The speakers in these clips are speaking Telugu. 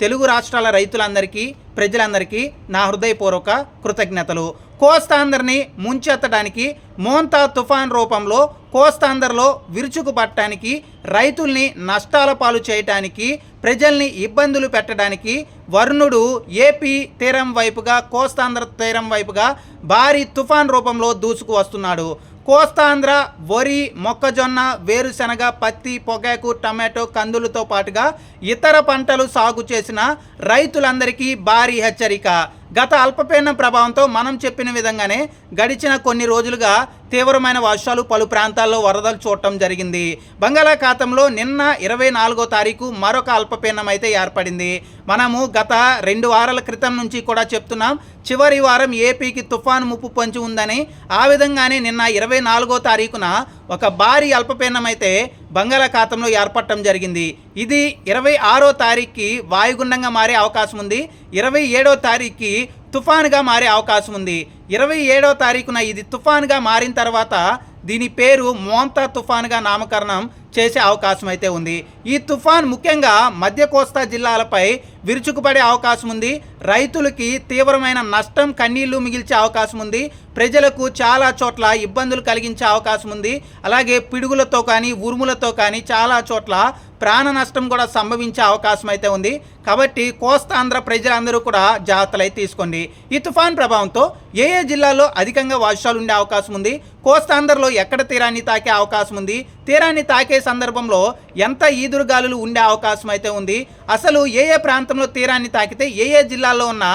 తెలుగు రాష్ట్రాల రైతులందరికీ ప్రజలందరికీ నా హృదయపూర్వక కృతజ్ఞతలు. కోస్తాంధ్రని ముంచెత్తడానికి మోంతా తుఫాన్ రూపంలో కోస్తాంధ్రలో విరుచుకుపట్టడానికి రైతుల్ని నష్టాల పాలు చేయటానికి ప్రజల్ని ఇబ్బందులు పెట్టడానికి వరుణుడు ఏపీ తీరం వైపుగా కోస్తాంధ్ర తీరం వైపుగా భారీ తుఫాన్ రూపంలో దూసుకు వస్తున్నాడు కోస్తాంధ్ర వరి మొక్కజొన్న వేరుశనగ పత్తి పొగాకు టమాటో కందులతో పాటుగా ఇతర పంటలు సాగు చేసిన రైతులందరికీ భారీ హెచ్చరిక. గత అల్పపీడనం ప్రభావంతో మనం చెప్పిన విధంగానే గడిచిన కొన్ని రోజులుగా తీవ్రమైన వర్షాలు పలు ప్రాంతాల్లో వరదలు చూడటం జరిగింది. బంగాళాఖాతంలో నిన్న ఇరవై నాలుగో తారీఖు మరొక అల్పపీడనం అయితే ఏర్పడింది. మనము గత రెండు వారాల క్రితం నుంచి కూడా చెప్తున్నాం చివరి వారం ఏపీకి తుఫాను ముప్పు పొంచి ఉందని. ఆ విధంగానే నిన్న ఇరవై నాలుగో తారీఖున ఒక భారీ అల్పపీడనం అయితే బంగాళాఖాతంలో ఏర్పడటం జరిగింది. ఇది ఇరవై ఆరో తారీఖుకి వాయుగుండంగా మారే అవకాశం ఉంది. ఇరవై ఏడో తారీఖుకి తుఫానుగా మారే అవకాశం ఉంది. ఇరవై ఏడో తారీఖున ఇది తుఫాన్గా మారిన తర్వాత దీని పేరు మోంతా తుఫానుగా నామకరణం. చేసే అవకాశం అయితే ఉంది. ఈ తుఫాన్ ముఖ్యంగా మధ్య కోస్తా జిల్లాలపై విరుచుకుపడే అవకాశం ఉంది. రైతులకి తీవ్రమైన నష్టం కన్నీళ్ళు మిగిల్చే అవకాశం ఉంది. ప్రజలకు చాలా చోట్ల ఇబ్బందులు కలిగించే అవకాశం ఉంది. అలాగే పిడుగులతో కానీ ఉరుములతో కానీ చాలా చోట్ల ప్రాణ నష్టం కూడా సంభవించే అవకాశం అయితే ఉంది. కాబట్టి కోస్తాంధ్ర ప్రజలందరూ కూడా జాగ్రత్తలు అయితే తీసుకోండి. ఈ తుఫాన్ ప్రభావంతో ఏ ఏ జిల్లాల్లో అధికంగా వర్షాలు ఉండే అవకాశం ఉంది? కోస్తాంధ్రలో ఎక్కడ తీరాన్ని తాకే అవకాశం ఉంది? తీరాన్ని తాకే సందర్భంలో ఎంత ఈదురుగాలులు ఉండే అవకాశం అయితే ఉంది? అసలు ఏ ఏ ప్రాంతంలో తీరాన్ని తాకితే ఏ ఏ జిల్లాల్లో ఉన్న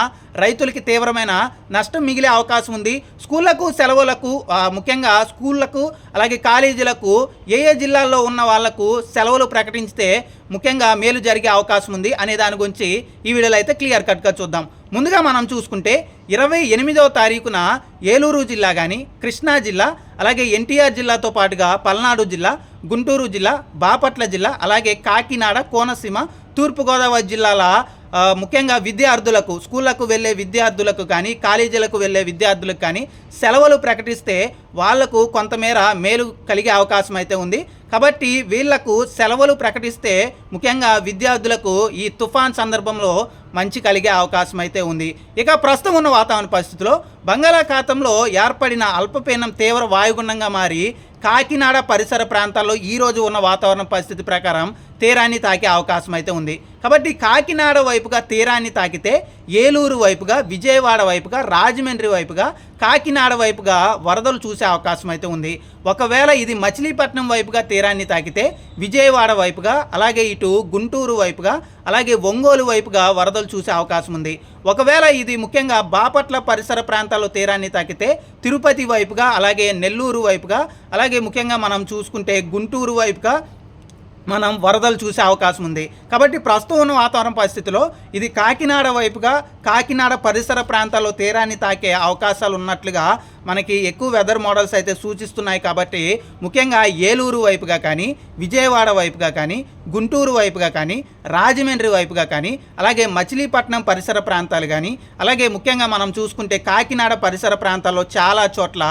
రైతులకి తీవ్రమైన నష్టం మిగిలే అవకాశం ఉంది. స్కూళ్ళకు సెలవులకు ముఖ్యంగా స్కూళ్ళకు అలాగే కాలేజీలకు ఏ ఏ జిల్లాల్లో ఉన్న వాళ్ళకు సెలవులు ప్రకటించితే ముఖ్యంగా మేలు జరిగే అవకాశం ఉంది అనే దాని గురించి ఈ వీడియోలో అయితే క్లియర్ కట్గా చూద్దాం. ముందుగా మనం చూసుకుంటే ఇరవై ఎనిమిదవ తారీఖున ఏలూరు జిల్లా కానీ కృష్ణా జిల్లా అలాగే ఎన్టీఆర్ జిల్లాతో పాటుగా పల్నాడు జిల్లా గుంటూరు జిల్లా బాపట్ల జిల్లా అలాగే కాకినాడ కోనసీమ తూర్పుగోదావరి జిల్లాల ముఖ్యంగా విద్యార్థులకు స్కూళ్ళకు వెళ్ళే విద్యార్థులకు కానీ కాలేజీలకు వెళ్ళే విద్యార్థులకు కానీ సెలవులు ప్రకటిస్తే వాళ్ళకు కొంతమేర మేలు కలిగే అవకాశం అయితే ఉంది. కాబట్టి వీళ్ళకు సెలవులు ప్రకటిస్తే ముఖ్యంగా విద్యార్థులకు ఈ తుఫాన్ సందర్భంలో మంచి కలిగే అవకాశం అయితే ఉంది. ఇక ప్రస్తుతం ఉన్న వాతావరణ పరిస్థితుల్లో బంగాళాఖాతంలో ఏర్పడిన అల్పపీడనం తీవ్ర వాయుగుండంగా మారి కాకినాడ పరిసర ప్రాంతాల్లో ఈ రోజు ఉన్న వాతావరణ పరిస్థితి ప్రకారం తీరాన్ని తాకే అవకాశం అయితే ఉంది. కాబట్టి కాకినాడ వైపుగా తీరాన్ని తాకితే ఏలూరు వైపుగా విజయవాడ వైపుగా రాజమండ్రి వైపుగా కాకినాడ వైపుగా వరదలు చూసే అవకాశం అయితే ఉంది. ఒకవేళ ఇది మచిలీపట్నం వైపుగా తీరాన్ని తాకితే విజయవాడ వైపుగా అలాగే ఇటు గుంటూరు వైపుగా అలాగే ఒంగోలు వైపుగా వరదలు చూసే అవకాశం ఉంది. ఒకవేళ ఇది ముఖ్యంగా బాపట్ల పరిసర ప్రాంతాల్లో తీరాన్ని తాకితే తిరుపతి వైపుగా అలాగే నెల్లూరు వైపుగా అలాగే ముఖ్యంగా మనం చూసుకుంటే గుంటూరు వైపుగా మనం వరదలు చూసే అవకాశం ఉంది. కాబట్టి ప్రస్తుతం ఉన్న వాతావరణ పరిస్థితిలో ఇది కాకినాడ వైపుగా కాకినాడ పరిసర ప్రాంతాల్లో తీరాన్ని తాకే అవకాశాలు ఉన్నట్లుగా మనకి ఎక్కువ వెదర్ మోడల్స్ అయితే సూచిస్తున్నాయి కాబట్టి ముఖ్యంగా ఏలూరు వైపుగా కానీ విజయవాడ వైపుగా కానీ గుంటూరు వైపుగా కానీ రాజమండ్రి వైపుగా కానీ అలాగే మచిలీపట్నం పరిసర ప్రాంతాలు కానీ అలాగే ముఖ్యంగా మనం చూసుకుంటే కాకినాడ పరిసర ప్రాంతాల్లో చాలా చోట్ల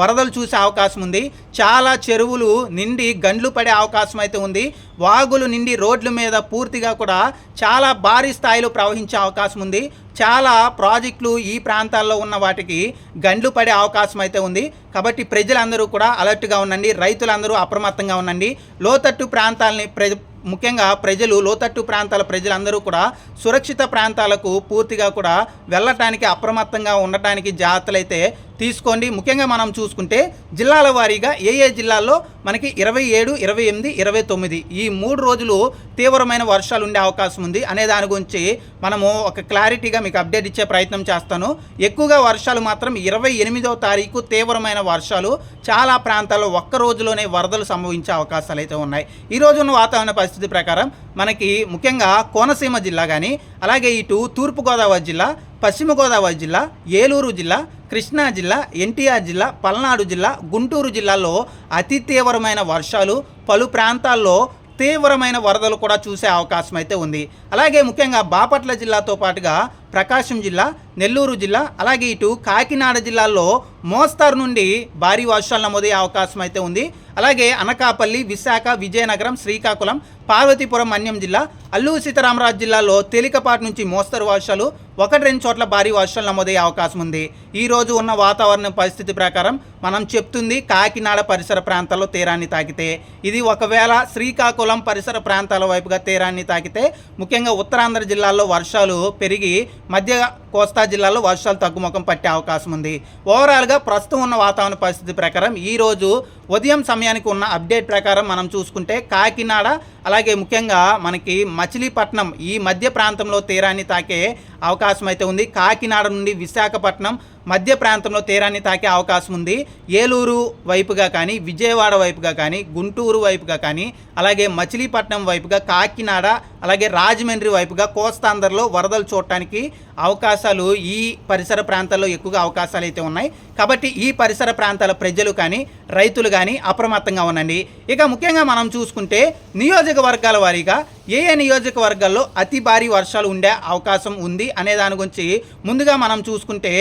వరదలు చూసే అవకాశం ఉంది. చాలా చెరువులు నిండి గండ్లు పడే అవకాశం అయితే ఉంది. వాగులు నిండి రోడ్ల మీద పూర్తిగా కూడా చాలా భారీ స్థాయిలో ప్రవహించే అవకాశం ఉంది. చాలా ప్రాజెక్టులు ఈ ప్రాంతాల్లో ఉన్న వాటికి గండ్లు పడే అవకాశం అయితే ఉంది. కాబట్టి ప్రజలందరూ కూడా అలర్ట్గా ఉండండి. రైతులందరూ అప్రమత్తంగా ఉండండి. లోతట్టు ప్రాంతాలని ప్ర ముఖ్యంగా ప్రజలు లోతట్టు ప్రాంతాల ప్రజలందరూ కూడా సురక్షిత ప్రాంతాలకు పూర్తిగా కూడా వెళ్ళటానికి అప్రమత్తంగా ఉండటానికి జాగ్రత్తలు అయితే తీసుకోండి. ముఖ్యంగా మనం చూసుకుంటే జిల్లాల వారీగా ఏ ఏ జిల్లాల్లో మనకి ఇరవై ఏడు ఇరవై ఎనిమిది ఇరవై తొమ్మిది ఈ మూడు రోజులు తీవ్రమైన వర్షాలు ఉండే అవకాశం ఉంది. అనే దాని గురించి మనము ఒక క్లారిటీగా మీకు అప్డేట్ ఇచ్చే ప్రయత్నం చేస్తాను. ఎక్కువగా వర్షాలు మాత్రం ఇరవై ఎనిమిదవ తారీఖు తీవ్రమైన వర్షాలు చాలా ప్రాంతాల్లో ఒక్క రోజులోనే వరదలు సంభవించే అవకాశాలు అయితే ఉన్నాయి. ఈ రోజు ఉన్న వాతావరణ పరిస్థితి ప్రకారం మనకి ముఖ్యంగా కోనసీమ జిల్లా కానీ అలాగే ఇటు తూర్పుగోదావరి జిల్లా పశ్చిమ గోదావరి జిల్లా ఏలూరు జిల్లా కృష్ణా జిల్లా ఎన్టీఆర్ జిల్లా పల్నాడు జిల్లా గుంటూరు జిల్లాలో అతి తీవ్రమైన వర్షాలు పలు ప్రాంతాల్లో తీవ్రమైన వరదలు కూడా చూసే అవకాశం అయితే ఉంది. అలాగే ముఖ్యంగా బాపట్ల జిల్లాతో పాటుగా ప్రకాశం జిల్లా నెల్లూరు జిల్లా అలాగే ఇటు కాకినాడ జిల్లాల్లో మోస్తారు నుండి భారీ వర్షాలు నమోదయ్యే అవకాశం అయితే ఉంది. అలాగే అనకాపల్లి విశాఖ విజయనగరం శ్రీకాకుళం పార్వతీపురం మన్యం జిల్లా అల్లూరు సీతారామరాజు జిల్లాలో తేలికపాటి నుంచి మోస్తరు వర్షాలు ఒకటి రెండు చోట్ల భారీ వర్షాలు నమోదయ్యే అవకాశం ఉంది. ఈ రోజు ఉన్న వాతావరణ పరిస్థితి ప్రకారం మనం చెప్తుంది కాకినాడ పరిసర ప్రాంతాల్లో తీరాన్ని తాకితే. ఇది ఒకవేళ శ్రీకాకుళం పరిసర ప్రాంతాల వైపుగా తీరాన్ని తాకితే ముఖ్యంగా ఉత్తరాంధ్ర జిల్లాల్లో వర్షాలు పెరిగి మధ్య కోస్తా జిల్లాలో వర్షాలు తగ్గుముఖం పట్టే అవకాశం ఉంది. ఓవరాల్గా ప్రస్తుతం ఉన్న వాతావరణ పరిస్థితి ప్రకారం ఈ రోజు ఉదయం సమయానికి ఉన్న అప్డేట్ ప్రకారం మనం చూసుకుంటే కాకినాడ అలాగే ముఖ్యంగా మనకి మచిలీపట్నం ఈ మధ్య ప్రాంతంలో తీరాన్ని తాకే అవకాశం అయితే ఉంది. కాకినాడ నుండి విశాఖపట్నం మధ్య ప్రాంతంలో తీరాన్ని తాకే అవకాశం ఉంది. ఏలూరు వైపుగా కానీ విజయవాడ వైపుగా కానీ గుంటూరు వైపుగా కానీ అలాగే మచిలీపట్నం వైపుగా కాకినాడ అలాగే రాజమండ్రి వైపుగా కోస్తాంధ్రలో వరదలు చూడటానికి అవకాశాలు ఈ పరిసర ప్రాంతాల్లో ఎక్కువగా అవకాశాలు అయితే ఉన్నాయి. కాబట్టి ఈ పరిసర ప్రాంతాల ప్రజలు కానీ రైతులు కానీ అప్రమత్తంగా ఉండండి. ఇక ముఖ్యంగా మనం చూసుకుంటే నియోజకవర్గాల వారీగా ఏ ఏ నియోజకవర్గాల్లో అతి భారీ వర్షాలు ఉండే అవకాశం ఉంది అనే దాని గురించి ముందుగా మనం చూసుకుంటే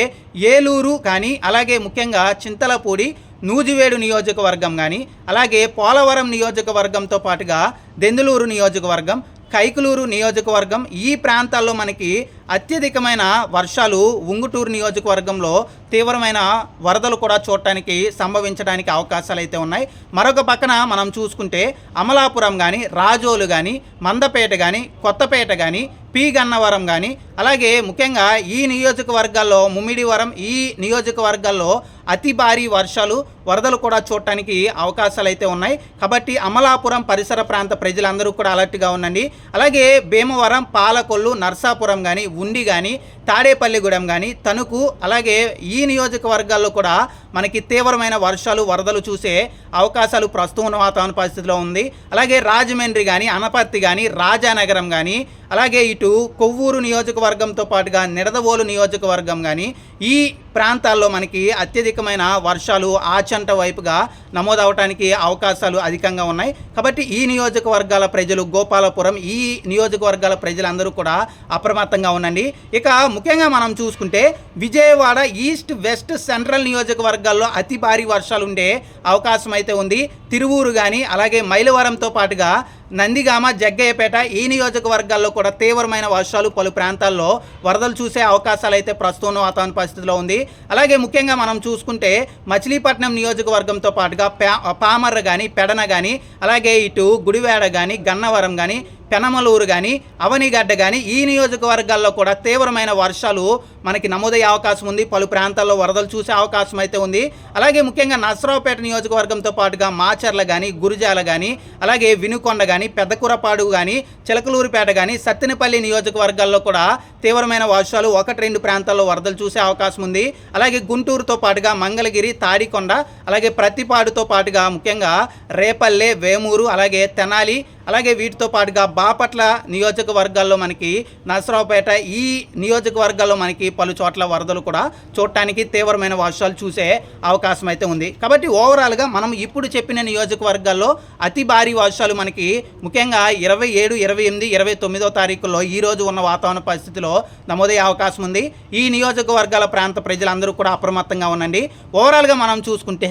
ఏలూరు కానీ అలాగే ముఖ్యంగా చింతలపూడి నూజివేడు నియోజకవర్గం కానీ అలాగే పోలవరం నియోజకవర్గంతో పాటుగా దెందులూరు నియోజకవర్గం కైకులూరు నియోజకవర్గం ఈ ప్రాంతాల్లో మనకి అత్యధికమైన వర్షాలు ఉంగుటూరు నియోజకవర్గంలో తీవ్రమైన వరదలు కూడా చూడటానికి సంభవించడానికి అవకాశాలు అయితే ఉన్నాయి. మరొక పక్కన మనం చూసుకుంటే అమలాపురం కానీ రాజోలు కానీ మందపేట కానీ కొత్తపేట కానీ పి గన్నవరం కానీ అలాగే ముఖ్యంగా ఈ నియోజకవర్గాల్లో ముమ్మిడివరం ఈ నియోజకవర్గాల్లో అతి భారీ వర్షాలు వరదలు కూడా చూడటానికి అవకాశాలు అయితే ఉన్నాయి. కాబట్టి అమలాపురం పరిసర ప్రాంత ప్రజలందరూ కూడా అలర్ట్గా ఉండండి. అలాగే భీమవరం పాలకొల్లు నర్సాపురం కానీ ఉండి కానీ తాడేపల్లిగూడెం కానీ తణుకు అలాగే ఈ నియోజకవర్గాల్లో కూడా మనకి తీవ్రమైన వర్షాలు వరదలు చూసే అవకాశాలు ప్రస్తుతం వాతావరణ పరిస్థితిలో ఉంది. అలాగే రాజమండ్రి కానీ అనపర్తి కానీ రాజానగరం కానీ అలాగే ఇటు కొవ్వూరు నియోజకవర్గంతో పాటుగా నిడదవోలు నియోజకవర్గం కానీ ఈ ప్రాంతాల్లో మనకి అత్యధికమైన వర్షాలు ఆచంట వైపుగా నమోదవటానికి అవకాశాలు అధికంగా ఉన్నాయి. కాబట్టి ఈ నియోజకవర్గాల ప్రజలు గోపాలపురం ఈ నియోజకవర్గాల ప్రజలందరూ కూడా అప్రమత్తంగా ఉండండి. ఇక ముఖ్యంగా మనం చూసుకుంటే విజయవాడ ఈస్ట్ వెస్ట్ సెంట్రల్ నియోజకవర్గాల్లో అతి భారీ వర్షాలు ఉండే అవకాశం అయితే ఉంది. తిరువూరు కానీ అలాగే మైలవరంతో పాటుగా నందిగామ జగ్గయ్యపేట ఈ నియోజకవర్గాల్లో కూడా తీవ్రమైన వర్షాలు పలు ప్రాంతాల్లో వరదలు చూసే అవకాశాలు అయితే ప్రస్తుతం వాతావరణ పరిస్థితిలో ఉంది. అలాగే ముఖ్యంగా మనం చూసుకుంటే మచిలీపట్నం నియోజకవర్గంతో పాటుగా పా పామర్ర కానీ పెడన కానీ అలాగే ఇటు గుడివేడ కానీ గన్నవరం కానీ పెనమలూరు కానీ అవనిగడ్డ కానీ ఈ నియోజకవర్గాల్లో కూడా తీవ్రమైన వర్షాలు మనకి నమోదయ్యే అవకాశం ఉంది. పలు ప్రాంతాల్లో వరదలు చూసే అవకాశం అయితే ఉంది. అలాగే ముఖ్యంగా నసరావుపేట నియోజకవర్గంతో పాటుగా మాచర్ల కానీ గురిజాల కానీ అలాగే వినుకొండ కానీ పెద్దకూరపాడు కానీ చిలకలూరుపేట కానీ సత్తెనపల్లి నియోజకవర్గాల్లో కూడా తీవ్రమైన వర్షాలు ఒకటి రెండు ప్రాంతాల్లో వరదలు చూసే అవకాశం ఉంది. అలాగే గుంటూరుతో పాటుగా మంగళగిరి తాడికొండ అలాగే ప్రతిపాడుతో పాటుగా ముఖ్యంగా రేపల్లె వేమూరు అలాగే తెనాలి అలాగే వీటితో పాటుగా బాపట్ల నియోజకవర్గాల్లో మనకి నరసరావుపేట ఈ నియోజకవర్గాల్లో మనకి పలు చోట్ల వరదలు కూడా చూడటానికి తీవ్రమైన వర్షాలు చూసే అవకాశం అయితే ఉంది. కాబట్టి ఓవరాల్గా మనం ఇప్పుడు చెప్పిన నియోజకవర్గాల్లో అతి భారీ వర్షాలు మనకి ముఖ్యంగా ఇరవై ఏడు ఇరవై ఎనిమిది ఇరవై తొమ్మిదో తారీఖుల్లో ఈ రోజు ఉన్న వాతావరణ పరిస్థితిలో నమోదయ్యే అవకాశం ఉంది. ఈ నియోజకవర్గాల ప్రాంత ప్రజలందరూ కూడా అప్రమత్తంగా ఉండండి. ఓవరాల్గా మనం చూసుకుంటే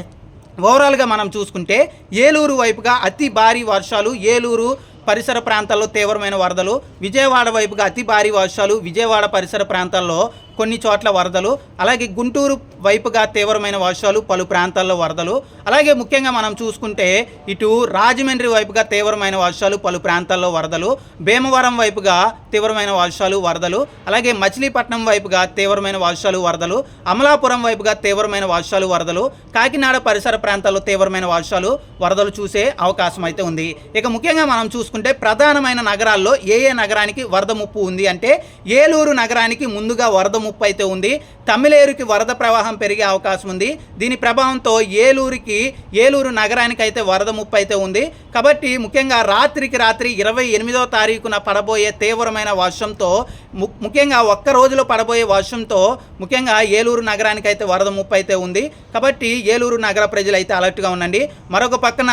ఓవరాల్గా మనం చూసుకుంటే ఏలూరు వైపుగా అతి భారీ వర్షాలు ఏలూరు పరిసర ప్రాంతాల్లో తీవ్రమైన వరదలు విజయవాడ వైపుగా అతి భారీ వర్షాలు విజయవాడ పరిసర ప్రాంతాల్లో కొన్ని చోట్ల వరదలు అలాగే గుంటూరు వైపుగా తీవ్రమైన వర్షాలు పలు ప్రాంతాల్లో వరదలు. అలాగే ముఖ్యంగా మనం చూసుకుంటే ఇటు రాజమండ్రి వైపుగా తీవ్రమైన వర్షాలు పలు ప్రాంతాల్లో వరదలు. భీమవరం వైపుగా తీవ్రమైన వర్షాలు వరదలు. అలాగే మచిలీపట్నం వైపుగా తీవ్రమైన వర్షాలు వరదలు. అమలాపురం వైపుగా తీవ్రమైన వర్షాలు వరదలు. కాకినాడ పరిసర ప్రాంతాల్లో తీవ్రమైన వర్షాలు వరదలు చూసే అవకాశం అయితే ఉంది. ఇక ముఖ్యంగా మనం చూసుకుంటే ప్రధానమైన నగరాల్లో ఏ ఏ నగరానికి వరద ముప్పు ఉంది అంటే ఏలూరు నగరానికి ముందుగా వరద ముప్పు అయితే ఉంది. తమిళేరుకి వరద ప్రవాహం పెరిగే అవకాశం ఉంది. దీని ప్రభావంతో ఏలూరుకి ఏలూరు నగరానికి అయితే వరద ముప్పు అయితే ఉంది. కాబట్టి ముఖ్యంగా రాత్రికి రాత్రి ఇరవై ఎనిమిదో తారీఖున పడబోయే తీవ్రమైన వర్షంతో ము- ముఖ్యంగా ఒక్క రోజులో పడబోయే వర్షంతో ముఖ్యంగా ఏలూరు నగరానికి అయితే వరద ముప్పు అయితే ఉంది. కాబట్టి ఏలూరు నగర ప్రజలు అయితే అలర్ట్గా ఉండండి. మరొక పక్కన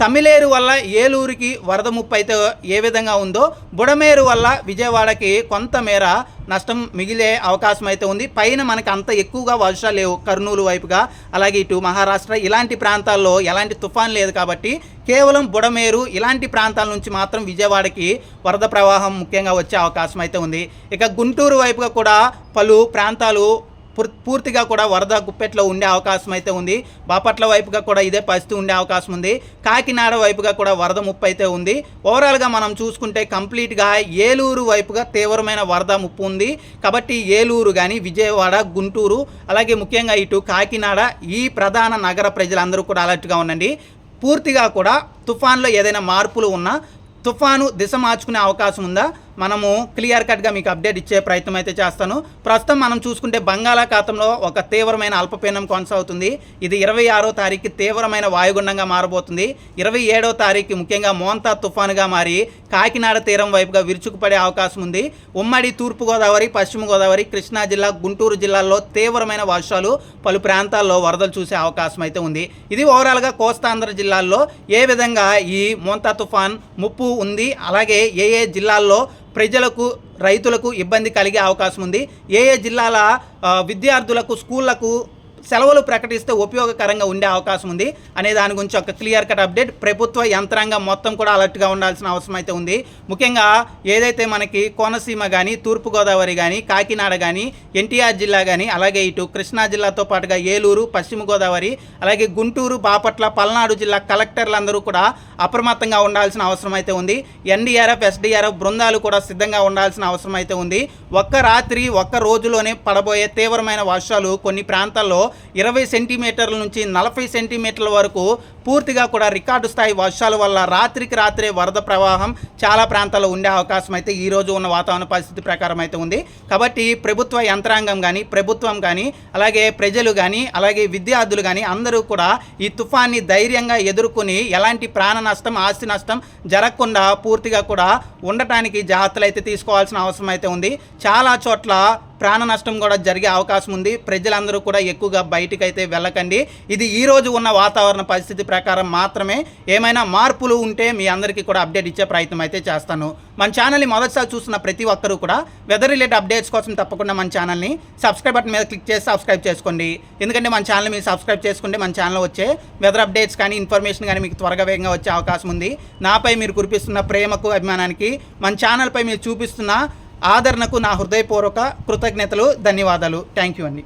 తమిళేరు వల్ల ఏలూరుకి వరద ముప్పు అయితే ఏ విధంగా ఉందో బుడమేరు వల్ల విజయవాడకి కొంతమేర నష్టం మిగిలే అవకాశం అయితే ఉంది. పైన మనకు అంత ఎక్కువగా వర్షాలు లేవు కర్నూలు వైపుగా. అలాగే ఇటు మహారాష్ట్ర ఇలాంటి ప్రాంతాల్లో ఎలాంటి తుఫాన్ లేదు కాబట్టి కేవలం బుడమేరు ఇలాంటి ప్రాంతాల నుంచి మాత్రం విజయవాడకి వరద ప్రవాహం ముఖ్యంగా వచ్చే అవకాశం అయితే ఉంది. ఇక గుంటూరు వైపుగా కూడా పలు ప్రాంతాలు పూర్తిగా కూడా వరద గుప్పెట్లో ఉండే అవకాశం అయితే ఉంది. బాపట్ల వైపుగా కూడా ఇదే పరిస్థితి ఉండే అవకాశం ఉంది. కాకినాడ వైపుగా కూడా వరద ముప్పు అయితే ఉంది. ఓవరాల్గా మనం చూసుకుంటే కంప్లీట్గా ఏలూరు వైపుగా తీవ్రమైన వరద ముప్పు ఉంది. కాబట్టి ఏలూరు కానీ విజయవాడ గుంటూరు అలాగే ముఖ్యంగా ఇటు కాకినాడ ఈ ప్రధాన నగర ప్రజలందరూ కూడా అలర్ట్గా ఉండండి. పూర్తిగా కూడా తుఫాన్లో ఏదైనా మార్పులు ఉన్నా తుఫాను దిశ మార్చుకునే అవకాశం ఉందా? మనము క్లియర్ కట్గా మీకు అప్డేట్ ఇచ్చే ప్రయత్నం అయితే చేస్తాను. ప్రస్తుతం మనం చూసుకుంటే బంగాళాఖాతంలో ఒక తీవ్రమైన అల్పపీడనం కొనసాగుతుంది. ఇది ఇరవై ఆరో తారీఖు తీవ్రమైన వాయుగుండంగా మారబోతుంది. ఇరవై ఏడో తారీఖు ముఖ్యంగా మోంతా తుఫానుగా మారి కాకినాడ తీరం వైపుగా విరుచుకుపడే అవకాశం ఉంది. ఉమ్మడి తూర్పుగోదావరి పశ్చిమ గోదావరి కృష్ణా జిల్లా గుంటూరు జిల్లాల్లో తీవ్రమైన వర్షాలు పలు ప్రాంతాల్లో వరదలు చూసే అవకాశం అయితే ఉంది. ఇది ఓవరాల్గా కోస్తాంధ్ర జిల్లాల్లో ఏ విధంగా ఈ మోంతా తుఫాన్ ముప్పు ఉంది? అలాగే ఏ ఏ జిల్లాల్లో ప్రజలకు రైతులకు ఇబ్బంది కలిగే అవకాశం ఉంది. ఏ ఏ జిల్లాల విద్యార్థులకు స్కూళ్ళకు సెలవులు ప్రకటిస్తే ఉపయోగకరంగా ఉండే అవకాశం ఉంది అనే దాని గురించి ఒక క్లియర్ కట్ అప్డేట్. ప్రభుత్వ యంత్రాంగం మొత్తం కూడా అలర్ట్గా ఉండాల్సిన అవసరం అయితే ఉంది. ముఖ్యంగా ఏదైతే మనకి కోనసీమ కానీ తూర్పుగోదావరి కానీ కాకినాడ కానీ ఎన్టీఆర్ జిల్లా కానీ అలాగే ఇటు కృష్ణా జిల్లాతో పాటుగా ఏలూరు పశ్చిమ గోదావరి అలాగే గుంటూరు బాపట్ల పల్నాడు జిల్లా కలెక్టర్లందరూ కూడా అప్రమత్తంగా ఉండాల్సిన అవసరం అయితే ఉంది. ఎన్డీఆర్ఎఫ్ ఎస్డీఆర్ఎఫ్ బృందాలు కూడా సిద్ధంగా ఉండాల్సిన అవసరం అయితే ఉంది. ఒక్క రాత్రి ఒక్క రోజులోనే పడబోయే తీవ్రమైన వర్షాలు కొన్ని ప్రాంతాల్లో ఇరవై సెంటీమీటర్ల నుంచి నలభై సెంటీమీటర్ల వరకు పూర్తిగా కూడా రికార్డు స్థాయి వర్షాల వల్ల రాత్రికి రాత్రే వరద ప్రవాహం చాలా ప్రాంతాల్లో ఉండే అవకాశం అయితే ఈ రోజు ఉన్న వాతావరణ పరిస్థితి ప్రకారం అయితే ఉంది. కాబట్టి ప్రభుత్వ యంత్రాంగం కానీ ప్రభుత్వం కానీ అలాగే ప్రజలు కానీ అలాగే విద్యార్థులు కానీ అందరూ కూడా ఈ తుఫాన్ని ధైర్యంగా ఎదుర్కొని ఎలాంటి ప్రాణ నష్టం ఆస్తి నష్టం జరగకుండా పూర్తిగా కూడా ఉండటానికి జాగ్రత్తలు అయితే తీసుకోవాల్సిన అవసరం అయితే ఉంది. చాలా చోట్ల ప్రాణ నష్టం కూడా జరిగే అవకాశం ఉంది. ప్రజలందరూ కూడా ఎక్కువగా బయటికి అయితే వెళ్ళకండి. ఇది ఈ రోజు ఉన్న వాతావరణ పరిస్థితి ప్రకారం మాత్రమే. ఏమైనా మార్పులు ఉంటే మీ అందరికీ కూడా అప్డేట్ ఇచ్చే ప్రయత్నం అయితే చేస్తాను. మన ఛానల్ని మొదటిసారి చూస్తున్న ప్రతి ఒక్కరూ కూడా వెదర్ రిలేటెడ్ అప్డేట్స్ కోసం తప్పకుండా మన ఛానల్ని సబ్స్క్రైబ్ బటన్ మీద క్లిక్ చేసి సబ్స్క్రైబ్ చేసుకోండి. ఎందుకంటే మన ఛానల్ మీరు సబ్స్క్రైబ్ చేసుకుంటే మన ఛానల్ వచ్చే వెదర్ అప్డేట్స్ కానీ ఇన్ఫర్మేషన్ కానీ మీకు త్వరగా వేగంగా వచ్చే అవకాశం ఉంది. నాపై మీరు కురిపిస్తున్న ప్రేమకు అభిమానానికి మన ఛానల్పై మీరు చూపిస్తున్న ఆదరణకు నా హృదయపూర్వక కృతజ్ఞతలు ధన్యవాదాలు. థ్యాంక్ యూ అండి.